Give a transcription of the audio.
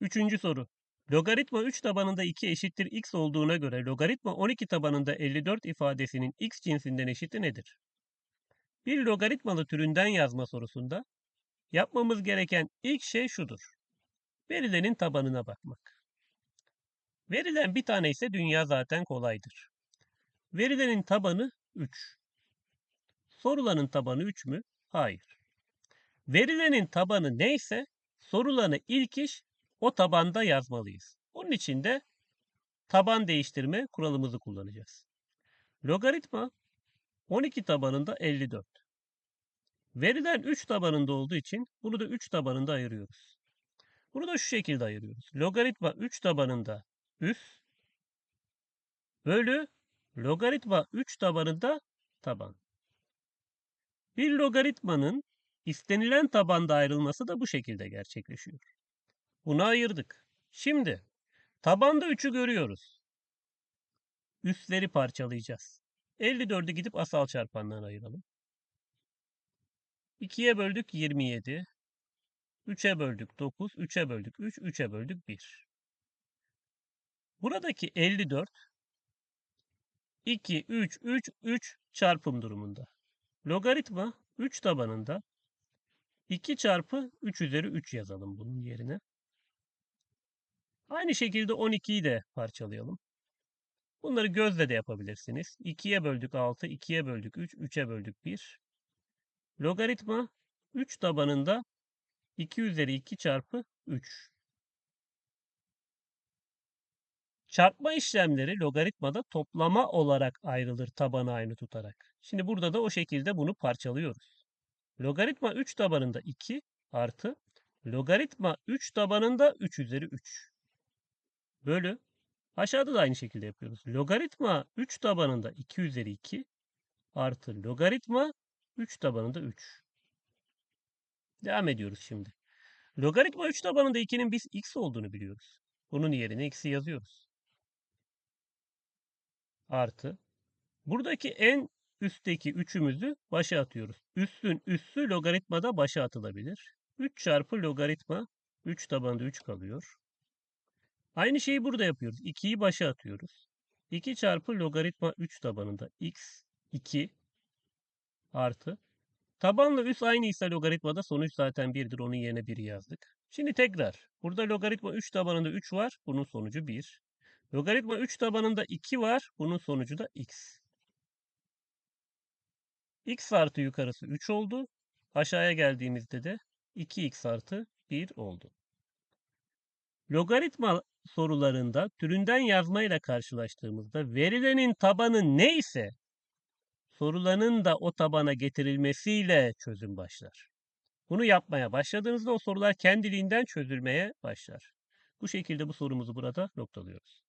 Üçüncü soru. Logaritma 3 tabanında 2 eşittir x olduğuna göre logaritma 12 tabanında 54 ifadesinin x cinsinden eşiti nedir? Bir logaritmalı türünden yazma sorusunda yapmamız gereken ilk şey şudur. Verilenin tabanına bakmak. Verilen bir tane ise dünya zaten kolaydır. Verilenin tabanı 3. Sorulanın tabanı 3 mü? Hayır. Verilenin tabanı neyse sorulanı ilk iş o tabanda yazmalıyız. Onun için de taban değiştirme kuralımızı kullanacağız. Logaritma 12 tabanında 54. Verilen 3 tabanında olduğu için bunu da 3 tabanında ayırıyoruz. Bunu da şu şekilde ayırıyoruz. Logaritma 3 tabanında üst bölü logaritma 3 tabanında taban. Bir logaritmanın istenilen tabanda ayrılması da bu şekilde gerçekleşiyor. Bunu ayırdık. Şimdi tabanda 3'ü görüyoruz. Üstleri parçalayacağız. 54'ü gidip asal çarpanlarına ayıralım. 2'ye böldük 27. 3'e böldük 9. 3'e böldük 3. 3'e böldük 1. Buradaki 54 2, 3, 3, 3 çarpım durumunda. Logaritma 3 tabanında 2 çarpı 3 üzeri 3 yazalım bunun yerine. Aynı şekilde 12'yi de parçalayalım. Bunları gözle de yapabilirsiniz. 2'ye böldük 6, 2'ye böldük 3, 3'e böldük 1. Logaritma 3 tabanında 2 üzeri 2 çarpı 3. Çarpma işlemleri logaritmada toplama olarak ayrılır tabanı aynı tutarak. Şimdi burada da o şekilde bunu parçalıyoruz. Logaritma 3 tabanında 2 artı logaritma 3 tabanında 3 üzeri 3 bölü aşağıda da aynı şekilde yapıyoruz. Logaritma 3 tabanında 2 üzeri 2 artı logaritma 3 tabanında 3. Devam ediyoruz şimdi. Logaritma 3 tabanında 2'nin biz x olduğunu biliyoruz. Bunun yerine x'i yazıyoruz. Artı. Buradaki en üstteki 3'ümüzü başa atıyoruz. Üssün üssü logaritmada başa atılabilir. 3 çarpı logaritma 3 tabanında 3 kalıyor. Aynı şeyi burada yapıyoruz. 2'yi başa atıyoruz. 2 çarpı logaritma 3 tabanında x 2 artı. Tabanla üs aynıysa logaritmada sonuç zaten 1'dir. Onun yerine 1 yazdık. Şimdi tekrar. Burada logaritma 3 tabanında 3 var. Bunun sonucu 1. Logaritma 3 tabanında 2 var. Bunun sonucu da x. x artı yukarısı 3 oldu. Aşağıya geldiğimizde de 2x artı 1 oldu. Logaritma sorularında türünden yazmayla karşılaştığımızda verilenin tabanı neyse soruların da o tabana getirilmesiyle çözüm başlar. Bunu yapmaya başladığınızda o sorular kendiliğinden çözülmeye başlar. Bu şekilde bu sorumuzu burada noktalıyoruz.